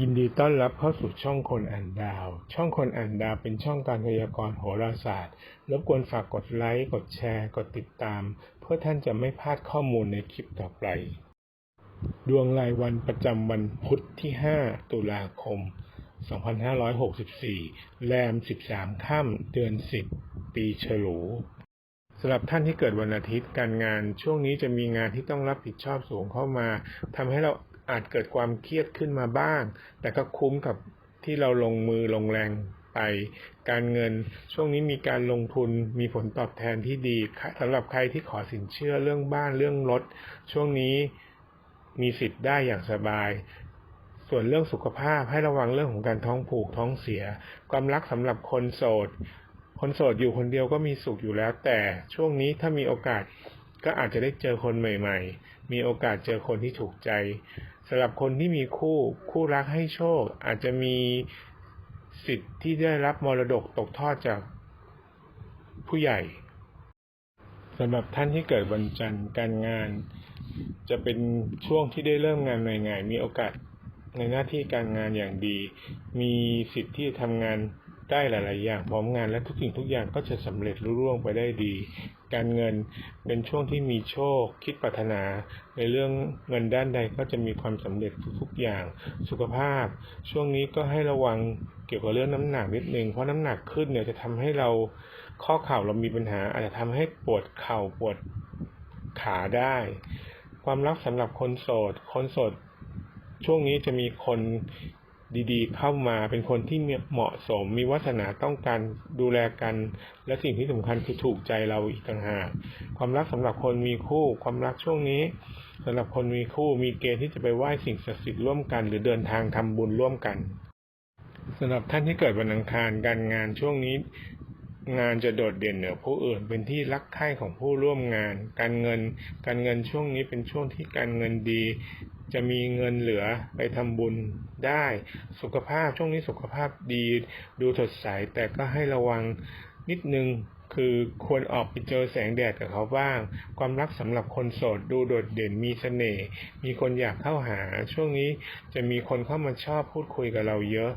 ยินดีต้อนรับเข้าสู่ช่องคนอ่านดาว ช่องคนอ่านดาวเป็นช่องการพยากรณ์โหราศาสตร์ รบกวนฝากกดไลค์ กดแชร์ กดติดตาม เพื่อท่านจะไม่พลาดข้อมูลในคลิปต่อไป ดวงรายวันประจำวันพุธที่ 5 ตุลาคม 2564 แรม 13 ค่ำเดือน 10 ปีฉลูสำหรับท่านที่เกิดวันอาทิตย์การงาน ช่วงนี้จะมีงานที่ต้องรับผิดชอบสูงเข้ามาทำให้เรา อาจเกิดความเครียดขึ้นมาบ้าง แต่ก็คุ้มกับที่เราลงมือลงแรงไป การเงินช่วงนี้มีการลงทุนมีผลตอบแทนที่ดีสำหรับใครที่ขอสินเชื่อเรื่องบ้านเรื่องรถ ช่วงนี้มีสิทธิ์ได้อย่างสบาย ส่วนเรื่องสุขภาพให้ระวังเรื่องของการท้องผูกท้องเสีย ความรักสำหรับคนโสด คนโสดอยู่คนเดียวก็มีสุขอยู่แล้ว แต่ช่วงนี้ถ้ามีโอกาสก็อาจจะได้เจอคนใหม่ ๆ มีโอกาสเจอคนที่ถูกใจ สำหรับคนที่มีคู่คู่รักให้โชค อาจจะมีสิทธิ์ที่ได้รับมรดกตกทอดจากผู้ใหญ่สำหรับท่านที่เกิดวันจันทร์การงาน จะเป็นช่วงที่ได้เริ่มงานใหม่ๆมีโอกาสในหน้าที่การงานอย่างดี มีสิทธิ์ที่จะทำงานได้หลาย ๆ อย่างพร้อมงานและทุกสิ่งทุกอย่างก็จะสำเร็จรุ่ร่วงไปได้ดี การเงินเป็นช่วงที่มีโชค คิดปรารถนา ในเรื่องเงินด้านใดก็จะมีความสำเร็จทุกๆอย่าง สุขภาพ ช่วงนี้ก็ให้ระวังเกี่ยวกับเรื่องน้ำหนักนิดนึงเพราะน้ำหนักขึ้นเนี่ยจะทำให้เราข้อเข่าเรามีปัญหา อาจจะทำให้ปวดเข่าปวดขาได้ ความรักสำหรับคนโสด คนโสดช่วงนี้จะมีคน ดีๆ เข้ามาเป็นคนที่เหมาะสมมีวัฒนาต้องการดูแลกัน และสิ่งที่สำคัญคือถูกใจเราอีกต่างหากความรักสำหรับคนมีคู่ ความรักช่วงนี้สำหรับคนมีคู่มีเกณฑ์ที่จะไปไหว้สิ่งศักดิ์สิทธิ์ร่วมกัน หรือเดินทางทำบุญร่วมกันสำหรับท่านที่เกิดวันอังคารการงานช่วงนี้ งานจะโดดเด่นเหนือผู้อื่น เป็นที่รักใคร่ของผู้ร่วมงาน การเงิน การเงินช่วงนี้เป็นช่วงที่การเงินดี จะมีเงินเหลือไปทำบุญได้ สุขภาพช่วงนี้สุขภาพดี ดูสดใสแต่ก็ให้ระวังนิดนึง คือควรออกไปเจอแสงแดดกับเขาบ้าง ความรักสำหรับคนโสดดูโดดเด่นมีเสน่ห์มีคนอยากเข้าหา ช่วงนี้จะมีคนเข้ามาชอบพูดคุยกับเราเยอะ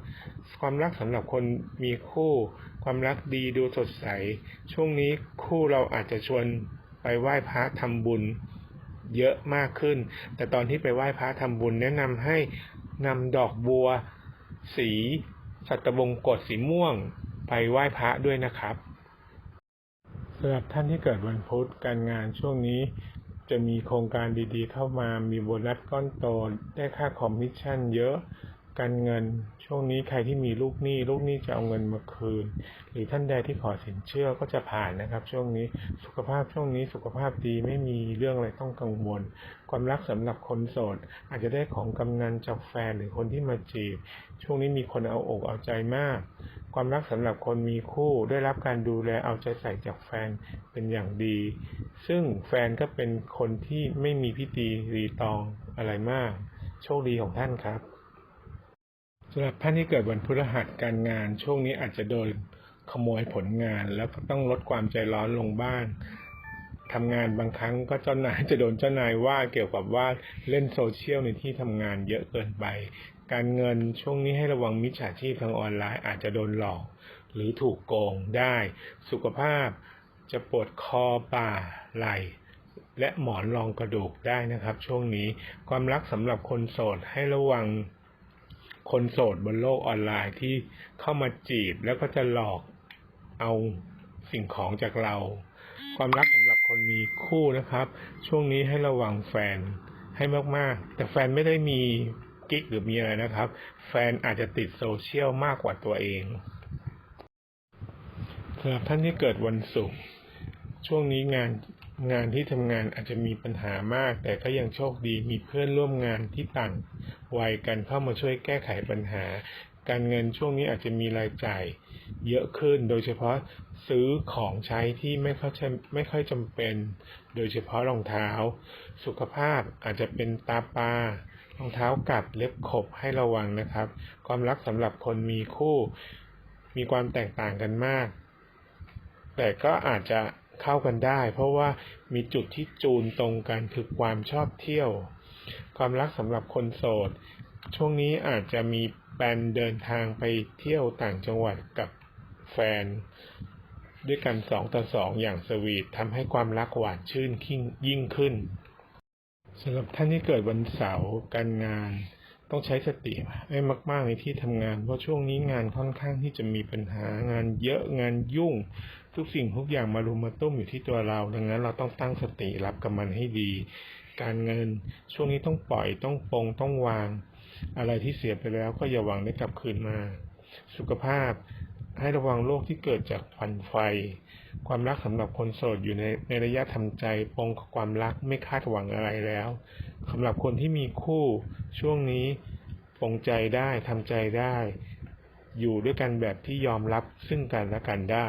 ความรักสำหรับคนมีคู่ ความรักดีดูสดใส ช่วงนี้คู่เราอาจจะชวนไปไหว้พระทำบุญเยอะมากขึ้น แต่ตอนที่ไปไหว้พระทำบุญแนะนำให้นำดอกบัว สี สัตบงกฎสีม่วง ไปไหว้พระด้วยนะครับ สำหรับท่านที่เกิดวันพุธการงานช่วงนี้จะมีโครงการดีๆ เข้ามา มีโบนัสก้อนโต ได้ค่าคอมมิชชั่นเยอะ การเงิน ช่วงนี้ใครที่มีลูกหนี้ ลูกหนี้จะเอาเงินมาคืน หรือท่านใดที่ขอสินเชื่อก็จะผ่านนะครับ ช่วงนี้ สุขภาพช่วงนี้สุขภาพดีไม่มีเรื่องอะไรต้องกังวล ความรักสำหรับคนโสด อาจจะได้ของกำนันจากแฟนหรือคนที่มาจีบ ช่วงนี้มีคนเอาอกเอาใจมาก ความรักสำหรับคนมีคู่ได้รับการดูแลเอาใจใส่จากแฟนเป็นอย่างดี ซึ่งแฟนก็เป็นคนที่ไม่มีพิธีรีตองอะไรมาก โชคดีของท่านครับสำหรับท่านที่เกิดวันพฤหัสการงาน ช่วงนี้อาจจะโดนขโมยผลงานแล้วต้องลดความใจร้อนลงบ้างทำงานบางครั้งก็เจ้านายจะโดนเจ้านายว่าเกี่ยวกับว่าเล่นโซเชียลในที่ทำงานเยอะเกินไป การเงินช่วงนี้ให้ระวังมิจฉาชีพทางออนไลน์อาจจะโดนหลอก หรือถูกโกงได้ สุขภาพจะปวดคอบ่าไหล่และหมอนรองกระดูกได้นะครับ ช่วงนี้ความรักสำหรับคนโสดให้ระวังคนโสดบนโลกออนไลน์ที่เข้ามาจีบแล้วก็จะหลอกเอาสิ่งของจากเรา ความรักสำหรับคนมีคู่นะครับ ช่วงนี้ให้ระวังแฟนให้มากๆ แต่แฟนไม่ได้มี กิ๊กหรือมีอะไรนะครับ แฟนอาจจะติดโซเชียลมากกว่าตัวเองสำหรับท่านที่เกิดวันศุกร์ช่วงนี้งานงานที่ทำงานอาจจะมีปัญหามาก แต่ก็ยังโชคดีมีเพื่อนร่วมงานที่ต่างวัยกันเข้ามาช่วยแก้ไขปัญหา การเงินช่วงนี้อาจจะมีรายจ่ายเยอะขึ้น โดยเฉพาะซื้อของใช้ที่ไม่ค่อยไม่ค่อยจำเป็น โดยเฉพาะรองเท้า สุขภาพอาจจะเป็นตาปลา รองเท้ากัดเล็บขบให้ระวังนะครับ ความรักสำหรับคนมีคู่มีความแตกต่างกันมาก แต่ก็อาจจะเข้ากันได้ เพราะว่ามีจุดที่จูนตรงกันคือความชอบเที่ยว ความรักสำหรับคนโสด ช่วงนี้อาจจะมีแปลนเดินทางไปเที่ยวต่างจังหวัดกับแฟน ด้วยกันสองต่อสองอย่างสวีททำให้ความรักหวานชื่นยิ่งขึ้น สำหรับท่านที่เกิดวันเสาร์การงาน ต้องใช้สติให้มาก ๆ ในที่ทำงาน เพราะช่วงนี้งานค่อนข้างที่จะมีปัญหางานเยอะงานยุ่ง ทุกสิ่งทุกอย่างมารุมมาตุ้มอยู่ที่ตัวเรา ดังนั้นเราต้องตั้งสติรับกับมันให้ดี การเงินช่วงนี้ต้องปล่อยต้องปลงต้องวาง อะไรที่เสียไปแล้วก็อย่าหวังได้กลับคืนมา สุขภาพ ให้ระวังโรคที่เกิดจากควันไฟ ความรักสำหรับคนโสดอยู่ในในระยะทำใจปองความรักไม่คาดหวังอะไรแล้วสำหรับคนที่มีคู่ช่วงนี้ปองใจได้ทำใจได้ อยู่ด้วยกันแบบที่ยอมรับซึ่งกันและกันได้